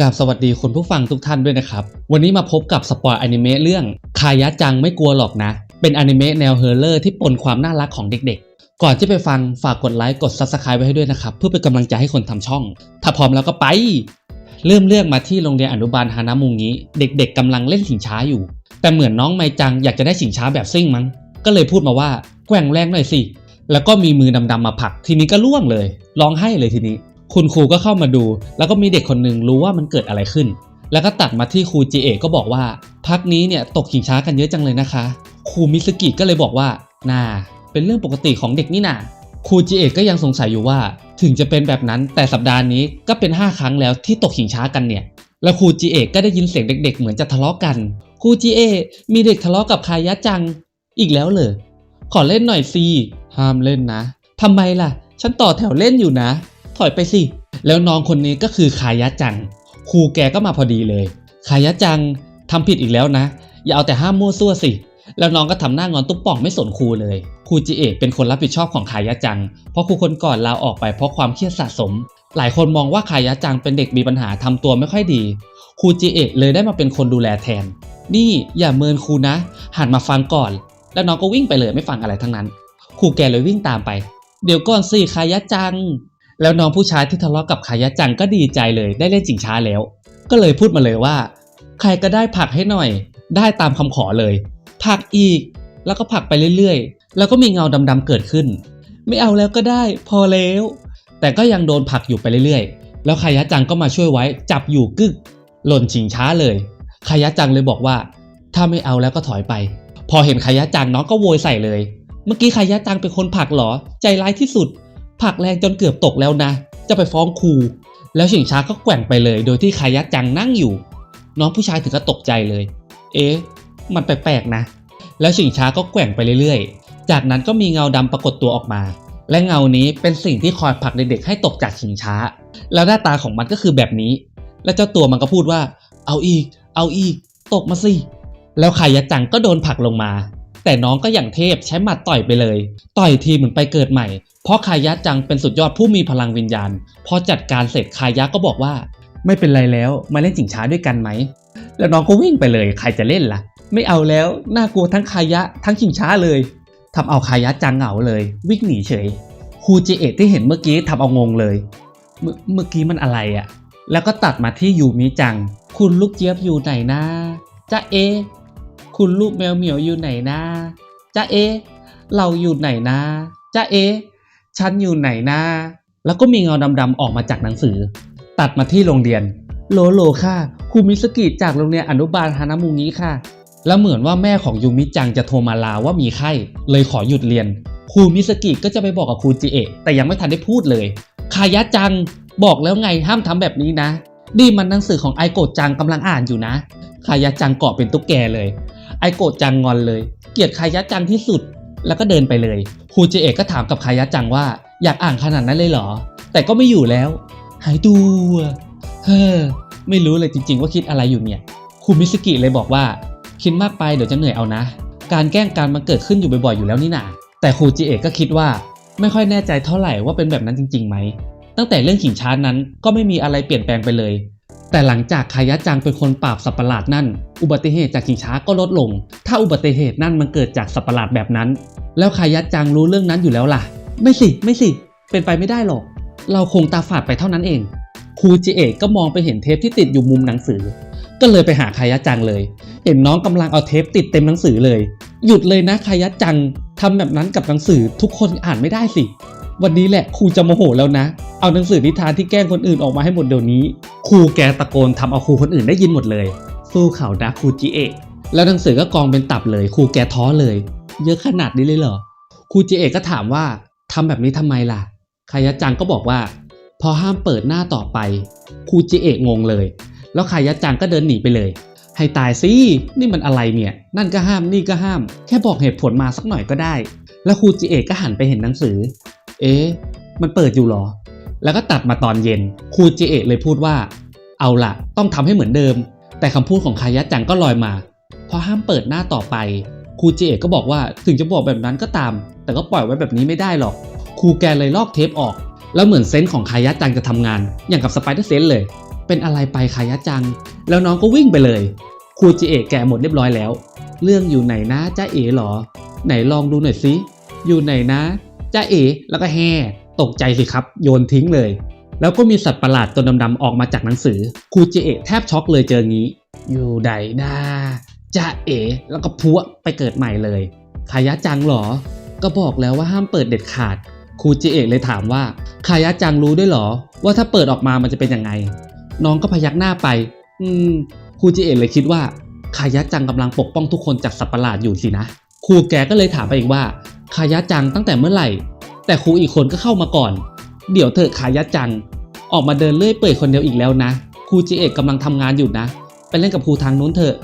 กับสวัสดีคุณผู้ฟังทุกท่านด้วยนะครับ วันนี้มาพบกับสปอยอนิเมะเรื่องคายะจังไม่กลัวหรอกนะ เป็นอนิเมะแนวเฮอร์เลอร์ที่ปนความน่ารักของเด็กๆ ก่อนที่ไปฟังฝากกดไลค์กด Subscribe ไว้ให้ด้วยนะครับ เพื่อเป็นกำลังใจให้คนทำช่อง ถ้าพร้อมแล้วก็ไป เริ่มเรื่องมาที่โรงเรียนอนุบาลฮานามุงิเด็ก ๆกำลังเล่นสิงช้าอยู่ แต่เหมือนน้องไมจังอยากจะได้สิงช้าแบบซิ่งมั้ง ก็เลยพูดมาว่าแกว่งแรงหน่อยสิ แล้วก็มีมือดำๆมาผลัก ทีนี้ก็ล่วงเลย ร้องไห้เลยทีนี้ คุณครูก็เข้ามาดู แล้วก็มีเด็กคนหนึ่งรู้ว่ามันเกิดอะไรขึ้น แล้วก็ตัดมาที่ครูจีเอก็บอกว่า พักนี้เนี่ยตกขิงช้ากันเยอะจังเลยนะคะ ครูมิสกิก็เลยบอกว่าน่าเป็นเรื่องปกติของเด็กนี่นาครูจีเอก็ยังสงสัยอยู่ว่า ถึงจะเป็นแบบนั้นแต่สัปดาห์นี้ก็เป็น 5 ครั้งแล้วที่ตกขิงช้ากันเนี่ย แล้วครูจีเอก็ได้ยินเสียงเด็ก ๆ เหมือนจะทะเลาะกันครูจีเอมีเด็กทะเลาะกับคายะจัง อีกแล้วเหรอขอเล่นหน่อยสิห้ามเล่นนะทำไมล่ะ ฉันต่อแถวเล่นอยู่นะ ถอยไปสิ แล้วน้องคนนี้ก็คือคายะจังครูแกก็มาพอดีเลยคายะจังทำผิดอีกแล้วนะ อย่าเอาแต่ห้ามมั่วซั่วสิ แล้วน้องก็ทำหน้างอนตุ๊บป่องไม่สนครูเลย ครูจิเอะเป็นคนรับผิดชอบของคายะจัง เพราะครูคนก่อนลาออกไปเพราะความเครียดสะสม หลายคนมองว่าคายะจังเป็นเด็กมีปัญหาทำตัวไม่ค่อยดี ครูจิเอะเลยได้มาเป็นคนดูแลแทน นี่อย่าเมินครูนะ หันมาฟังก่อน แล้วน้องก็วิ่งไปเลยไม่ฟังอะไรทั้งนั้น ครูแกเลยวิ่งตามไป เดี๋ยวก่อนสิคายะจัง แล้วน้องผู้ชายที่ทะเลาะกับคายะจังก็ดีใจเลยได้เล่นจิงช้าแล้ว ก็เลยพูดมาเลยว่า ใครก็ได้ผลักให้หน่อย ได้ตามคำขอเลยผลักอีก แล้วก็ผลักไปเรื่อยๆ แล้วก็มีเงาดำๆเกิดขึ้น ไม่เอาแล้วก็ได้ พอแล้ว แต่ก็ยังโดนผลักอยู่ไปเรื่อยๆ แล้วคายะจังก็มาช่วยไว้จับอยู่กึก หล่นชิงช้าเลยคายะจังเลยบอกว่า ถ้าไม่เอาแล้วก็ถอยไป พอเห็นคายะจังน้องก็โวยใส่เลย เมื่อกี้คายะจังเป็นคนผลักเหรอ ใจร้ายที่สุด ผักแรงจนเกือบตกแล้วนะ จะไปฟ้องครู แล้วชิงช้าก็แกว่งไปเลย โดยที่คายะจังนั่งอยู่ น้องผู้ชายถึงก็ตกใจเลย เอ๊ะ มันแปลกๆนะ แล้วชิงช้าก็แกว่งไปเรื่อยๆ จากนั้นก็มีเงาดำปรากฏตัวออกมา และเงานี้เป็นสิ่งที่คอยผลักเด็กๆให้ตกจากชิงช้า แล้วหน้าตาของมันก็คือแบบนี้ แล้วเจ้าตัวมันก็พูดว่า เอาอีก เอาอีก ตกมาสิ แล้วคายะจังก็โดนผลักลงมาแต่น้องก็อย่างเทพใช้หมัดต่อยไปเลย ต่อยทีเหมือนไปเกิดใหม่ เพราะคายะจังเป็นสุดยอดผู้มีพลังวิญญาณ พอจัดการเสร็จคายะก็บอกว่า ไม่เป็นไรแล้วมาเล่นจิงช้าด้วยกันไหม แล้วน้องก็วิ่งไปเลยใครจะเล่นล่ะ ไม่เอาแล้วน่ากลัวทั้งคายะทั้งชิงช้าเลยทำเอาคายะจังเหงาเลย วิ่งหนีเฉยครูจิเอะที่เห็นเมื่อกี้ทำเอางงเลย เมื่อกี้มันอะไรอะแล้วก็ตัดมาที่ยูมิจัง คุณลูกเจี๊ยบอยู่ไหนนะจ๊ะเอ คุณลูกแมวเหมียวอยู่ไหนนะจ๊ะเอ เราอยู่ไหนนะจ๊ะเอ ฉันอยู่ไหนนะ แล้วก็มีเงาดำๆออกมาจากหนังสือ ตัดมาที่โรงเรียน โลโลค่ะครูมิสกิจากโรงเรียนอนุบาลฮานามุงิค่ะ แล้วเหมือนว่าแม่ของยูมิจังจะโทรมาลาว่ามีไข้ เลยขอหยุดเรียน ครูมิสกิก็จะไปบอกกับครูจิเอะแต่ยังไม่ทันได้พูดเลยคายะจังบอกแล้วไงห้ามทำแบบนี้นะนี่มันหนังสือของไอโกะจังกำลังอ่านอยู่นะคายะจังเกาะเป็นตุ๊กแกเลย ไอโกะจังงอนเลย เกลียดคายะจังที่สุด แล้วก็เดินไปเลย ครูจิเอะก็ถามกับคายะจังว่า อยากอ่านขนาดนั้นเลยเหรอ แต่ก็ไม่อยู่แล้ว หายตัวเฮ้อไม่รู้เลยจริง ๆ ว่าคิดอะไรอยู่เนี่ยครูมิสกิเลยบอกว่า คิดมากไปเดี๋ยวจะเหนื่อยเอานะ การแกล้งการมันเกิดขึ้นอยู่บ่อยๆอยู่แล้วนี่นาแต่ครูจิเอะก็คิดว่า ไม่ค่อยแน่ใจเท่าไหร่ว่าเป็นแบบนั้นจริงๆไหม ตั้งแต่เรื่องขิงช้านั้นก็ไม่มีอะไรเปลี่ยนแปลงไปเลย แต่หลังจากคายะจังเป็นคนปราบสัตว์ปะหลาดนั่น อุบัติเหตุจากขิงช้าก็ลดลง ถ้าอุบัติเหตุนั่นมันเกิดจากสัตว์ปะหลาดแบบนั้น แล้วคายะจังรู้เรื่องนั้นอยู่แล้วล่ะ ไม่สิ ไม่สิ เป็นไปไม่ได้หรอก เราคงตาฝาดไปเท่านั้นเอง ครูจิเอะก็มองไปเห็นเทปที่ติดอยู่มุมหนังสือ ก็เลยไปหาคายะจังเลย เห็นน้องกำลังเอาเทปติดเต็มหนังสือเลย หยุดเลยนะคายะจังทำแบบนั้นกับหนังสือทุกคนอ่านไม่ได้สิ วันนี้แหละครูจะโมโหแล้วนะ เอาหนังสือนิทานที่แกล้งคนอื่นออกมาให้หมดเดี๋ยวนี้ ครูแกตะโกนทำเอาครูคนอื่นได้ยินหมดเลย สู้เขาดาครูจิเอะแล้วหนังสือก็กองเป็นตับเลย ครูแกท้อเลย เยอะขนาดนี้เลยเหรอครูจิเอะก็ถามว่าทำแบบนี้ทำไมล่ะคายะจังก็บอกว่า พอห้ามเปิดหน้าต่อไปครูจิเอะงงเลย แล้วคายะจังก็เดินหนีไปเลย ให้ตายสินี่มันอะไรเนี่ย นั่นก็ห้ามนี่ก็ห้าม แค่บอกเหตุผลมาสักหน่อยก็ได้ แล้วครูจิเอะก็หันไปเห็นหนังสือ เอ๊ะมันเปิดอยู่เหรอ แล้วก็ตัดมาตอนเย็นครูจิเอะเลยพูดว่า เอาล่ะต้องทำให้เหมือนเดิม แต่คำพูดของคายะจังก็ลอยมาพอห้ามเปิดหน้าต่อไป ครูเจเอะก็บอกว่าถึงจะบอกแบบนั้นก็ตาม แต่ก็ปล่อยไว้แบบนี้ไม่ได้หรอกครูแกเลยลอกเทปออก แล้วเหมือนเซนส์ของคายะจังจะทำงาน อย่างกับสไปเดอร์เซนส์เลย เป็นอะไรไปคายะจัง แล้วน้องก็วิ่งไปเลยครูเจเอะแกหมดเรียบร้อยแล้ว เรื่องอยู่ไหนนะจ้าเอ๋หรอ ไหนลองดูหน่อยสิอยู่ไหนนะจ้าเอ๋แล้วก็แห่ตกใจสิครับ โยนทิ้งเลย แล้วก็มีสัตว์ประหลาดตัวดำๆออกมาจากหนังสือครูเจเอะแทบช็อกเลยเจองี้ อยู่ไหนนะ จ้าเอ๋แล้วก็พัวไปเกิดใหม่เลยคายะจังเหรอ ก็บอกแล้วว่าห้ามเปิดเด็ดขาด ครูจิเอะเลยถามว่าคายะจังรู้ด้วยเหรอ ว่าถ้าเปิดออกมามันจะเป็นยังไง น้องก็พยักหน้าไป อืม ครูจิเอะเลยคิดว่าคายะจังกำลังปกป้องทุกคนจากสัตว์ประหลาดอยู่สินะ ครูแกก็เลยถามไปอีกว่าคายะจังตั้งแต่เมื่อไหร่ แต่ครูอีกคนก็เข้ามาก่อน เดี๋ยวเถอะคายะจัง ออกมาเดินเลื่อยเปื่อยคนเดียวอีกแล้วนะ ครูจิเอะกำลังทำงานอยู่นะ ไปเล่นกับครูทางนู้นเถอะ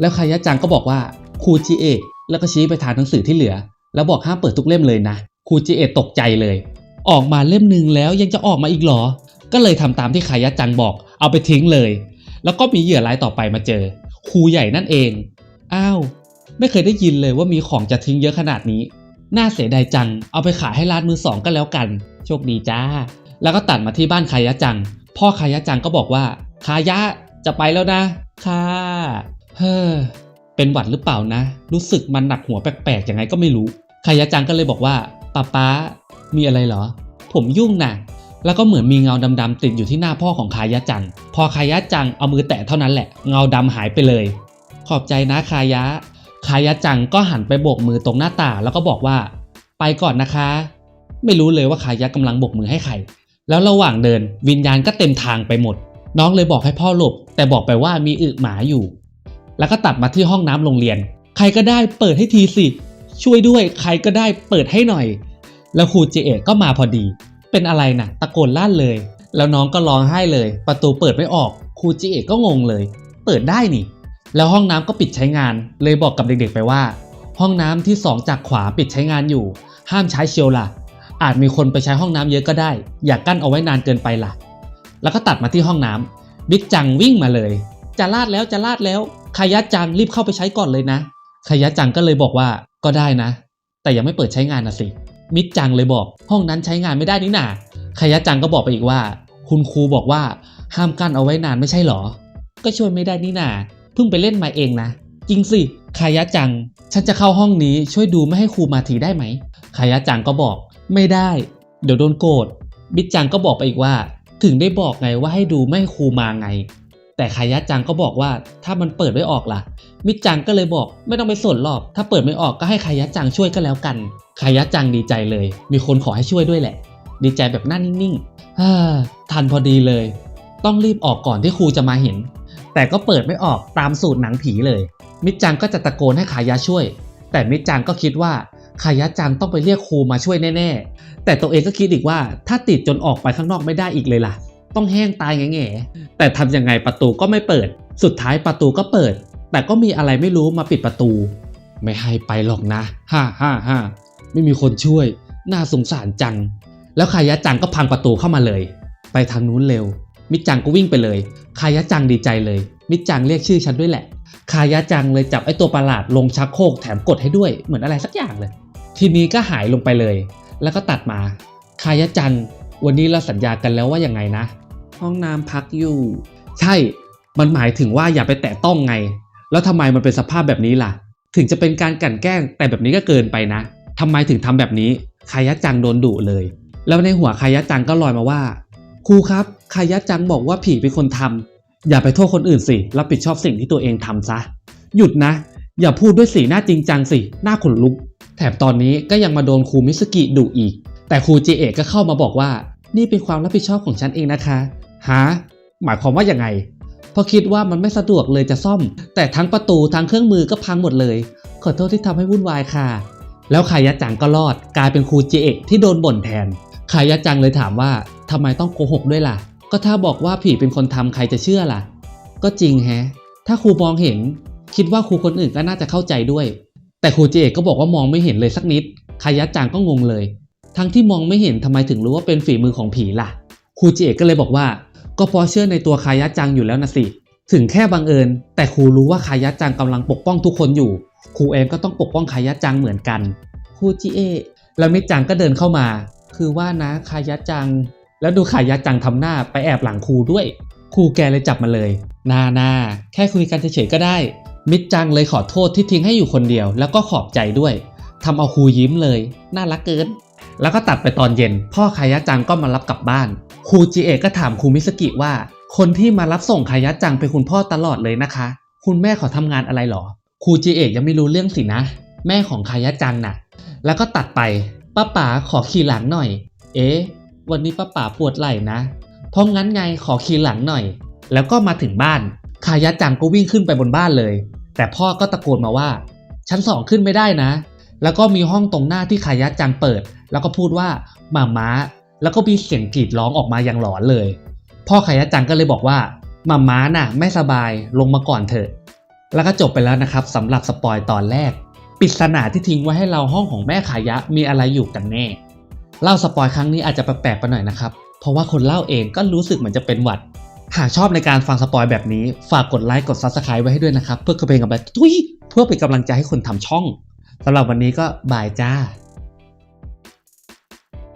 แล้วคายะจังก็บอกว่าครูจิเอะแล้วก็ชี้ไปทางหนังสือที่เหลือ แล้วบอกห้ามเปิดทุกเล่มเลยนะครูจิเอะตกใจเลย ออกมาเล่มหนึ่งแล้วยังจะออกมาอีกเหรอ ก็เลยทำตามที่คายะจังบอก เอาไปทิ้งเลย แล้วก็มีเหยื่อรายต่อไปมาเจอครูใหญ่นั่นเอง อ้าว ไม่เคยได้ยินเลยว่ามีของจะทิ้งเยอะขนาดนี้ น่าเสียดายจัง เอาไปขายให้ร้านมือสองก็แล้วกัน โชคดีจ้า แล้วก็ตัดมาที่บ้านคายะจัง พ่อคายะจังก็บอกว่า คายะจะไปแล้วนะค่ะ เฮ้อเป็นหวัดหรือเปล่านะ รู้สึกมันหนักหัวแปลกๆยังไงก็ไม่รู้คายะจังก็เลยบอกว่าป้าป๊ามีอะไรเหรอ ผมยุ่งนะแล้วก็เหมือนมีเงาดำๆติดอยู่ที่หน้าพ่อของคายะจัง พอคายะจังเอามือแตะเท่านั้นแหละ เงาดำหายไปเลย ขอบใจนะคายะ คายะจังก็หันไปโบกมือตรงหน้าต่างแล้วก็บอกว่า ไปก่อนนะคะ ไม่รู้เลยว่าคายะกำลังโบกมือให้ใคร แล้วระหว่างเดินวิญญาณก็เต็มทางไปหมด น้องเลยบอกให้พ่อหลบ แต่บอกไปว่ามีอึหมาอยู่ แล้วก็ตัดมาที่ห้องน้ำโรงเรียน ใครก็ได้เปิดให้ทีสิ ช่วยด้วยใครก็ได้เปิดให้หน่อย แล้วครูเจเอะก็มาพอดี เป็นอะไรนะ่ะ ตะโกนลั่นเลย แล้วน้องก็ร้องไห้เลย ประตูเปิดไม่ออกครูเจเอะก็งงเลย เปิดได้นี่ แล้วห้องน้ำก็ปิดใช้งาน เลยบอกกับเด็กๆไปว่า ห้องน้ำที่สองจากขวาปิดใช้งานอยู่ ห้ามใช้เชียวล่ะ อาจมีคนไปใช้ห้องน้ำเยอะก็ได้ อย่ากกั้นเอาไว้นานเกินไปล่ะ แล้วก็ตัดมาที่ห้องน้ำบิ๊กจังวิ่งมาเลย จะลาดแล้วจะลาดแล้วคายะจังรีบเข้าไปใช้ก่อนเลยนะคายะจังก็เลยบอกว่าก็ได้นะ แต่ยังไม่เปิดใช้งานนะสิ มิกจังเลยบอกห้องนั้นใช้งานไม่ได้นี่นาคายะจังก็บอกไปอีกว่า คุณครูบอกว่าห้ามกั้นเอาไว้นานไม่ใช่หรอ ก็ช่วยไม่ได้นี่นาเพิ่งไปเล่นมาเองนะจริงสิคายะจัง ฉันจะเข้าห้องนี้ช่วยดูไม่ให้ครูมาทีได้ไหมคายะจังก็บอกไม่ได้ เดี๋ยวโดนโกรธบิ๊กจังก็บอกไปอีกว่า ถึงได้บอกไงว่าให้ดูไม่ให้ครูมาไง แต่คายะจังก็บอกว่าถ้ามันเปิดไม่ออกล่ะ มิจังก็เลยบอกไม่ต้องไปสนหรอกถ้าเปิดไม่ออกก็ให้คายะจังช่วยก็แล้วกันคายะจังดีใจเลย มีคนขอให้ช่วยด้วยแหละ ดีใจแบบหน้านิ่งๆทันพอดีเลย ต้องรีบออกก่อนที่ครูจะมาเห็น แต่ก็เปิดไม่ออกตามสูตรหนังผีเลย มิจังก็จะตะโกนให้คายะช่วย แต่มิจังก็คิดว่าคายะจังต้องไปเรียกครูมาช่วยแน่ๆ แต่ตัวเองก็คิดอีกว่าถ้าติดจนออกไปข้างนอกไม่ได้อีกเลยล่ะ ต้องแห้งตายแง่ๆแต่ทำยังไงประตูก็ไม่เปิด สุดท้ายประตูก็เปิด แต่ก็มีอะไรไม่รู้มาปิดประตู ไม่ให้ไปหรอกนะฮ่าฮ่าฮ่าไม่มีคนช่วย น่าสงสารจัง แล้วคายะจังก็พังประตูเข้ามาเลย ไปทางนู้นเร็ว มิจังก็วิ่งไปเลย คายะจังดีใจเลย มิจังเรียกชื่อฉันด้วยแหละ คายะจังเลยจับไอ้ตัวประหลาดลงชักโครกแถมกดให้ด้วย เหมือนอะไรสักอย่างเลย ทีนี้ก็หายลงไปเลย แล้วก็ตัดมา คายะจัง วันนี้เราสัญญากันแล้วว่าอยังไงนะ ห้องน้ำพักอยู่ ใช่มันหมายถึงว่าอย่าไปแตะต้องไง แล้วทำไมมันเป็นสภาพแบบนี้ล่ะ ถึงจะเป็นการกลั่นแกล้งแต่แบบนี้ก็เกินไปนะทำไมถึงทำแบบนี้คายะจังโดนดุเลย แล้วในหัวคายะจังก็ลอยมาว่าครูครับคายะจังบอกว่าผีเป็นคนทำอย่าไปโทษคนอื่นสิรับผิดชอบสิ่งที่ตัวเองทำซะ หยุดนะ อย่าพูดด้วยสีหน้าจริงจังสิหน้าขนลุก แถมตอนนี้ก็ยังมาโดนครูมิสกิดุอีก แต่ครูจีเอกก็เข้ามาบอกว่า นี่เป็นความรับผิดชอบของฉันเองนะคะ ฮะหมายความว่าอย่างไง เพราะคิดว่ามันไม่สะดวกเลยจะซ่อม แต่ทั้งประตูทั้งเครื่องมือก็พังหมดเลย ขอโทษที่ทำให้วุ่นวายค่ะ แล้วคายะจังก็รอด กลายเป็นครูเจเอกที่โดนบ่นแทนคายะจังเลยถามว่าทำไมต้องโกหกด้วยล่ะ ก็ถ้าบอกว่าผีเป็นคนทำใครจะเชื่อล่ะ ก็จริงแฮะ ถ้าครูมองเห็น คิดว่าครูคนอื่นก็น่าจะเข้าใจด้วย แต่ครูเจเอกก็บอกว่ามองไม่เห็นเลยสักนิดคายะจังก็งงเลย ทั้งที่มองไม่เห็นทำไมถึงรู้ว่าเป็นฝีมือของผีล่ะครูเจเอกก็เลยบอกว่า ก็พราะเชื่อในตัวคายะจังอยู่แล้วนะสิ ถึงแค่บังเอิญ แต่ครูรู้ว่าคายะจังกำลังปกป้องทุกคนอยู่ ครูเองก็ต้องปกป้องคายะจังเหมือนกัน ครูจีเอะแล้วมิจังก็เดินเข้ามา คือว่านะคายะจัง แล้วดูคายะจังทำหน้าไปแอบหลังครูด้วย ครูแกเลยจับมาเลย นานาแค่คุยกันเฉยๆก็ได้ มิดจังเลยขอโทษที่ทิ้งให้อยู่คนเดียว แล้วก็ขอบใจด้วยทำเอาครูยิ้มเลย น่ารักเกิน แล้วก็ตัดไปตอนเย็น พ่อคายะจังก็มารับกลับบ้าน ครูจิเอะก็ถามครูมิสกิว่า คนที่มารับส่งคายะจังเป็นคุณพ่อตลอดเลยนะคะ คุณแม่เขาทำงานอะไรหรอครูจิเอะยังไม่รู้เรื่องสินะ แม่ของคายะจังน่ะ แล้วก็ตัดไปป้าป๋าขอขี่หลังหน่อย เอ๊ะวันนี้ป้าป๋าปวดไหล่นะ เพราะงั้นไงขอขี่หลังหน่อย แล้วก็มาถึงบ้านคายะจังก็วิ่งขึ้นไปบนบ้านเลย แต่พ่อก็ตะโกนมาว่า ชั้นสองขึ้นไม่ได้นะ แล้วก็มีห้องตรงหน้าที่คายะจังเปิด แล้วก็พูดว่าหมาม้า แล้วก็มีเสียงกรีดร้องออกมาอย่างหลอนเลย พ่อคายะจังก็เลยบอกว่าหมาม้าน่ะไม่สบายลงมาก่อนเถอะ แล้วก็จบไปแล้วนะครับสำหรับสปอยตอนแรกปริศนาที่ทิ้งไว้ให้เราห้องของแม่ขายะมีอะไรอยู่กันแน่ เล่าสปอยครั้งนี้อาจจะแปลกๆไปหน่อยนะครับ เพราะว่าคนเล่าเองก็รู้สึกเหมือนจะเป็นหวัด หากชอบในการฟังสปอยแบบนี้ ฝากกดไลค์กด Subscribe ไว้ให้ด้วยนะครับ เพื่อกระเป็นกำลังทุยเพื่อเป็นกำลังใจให้คนทำช่องสำหรับวันนี้ก็บายจ้า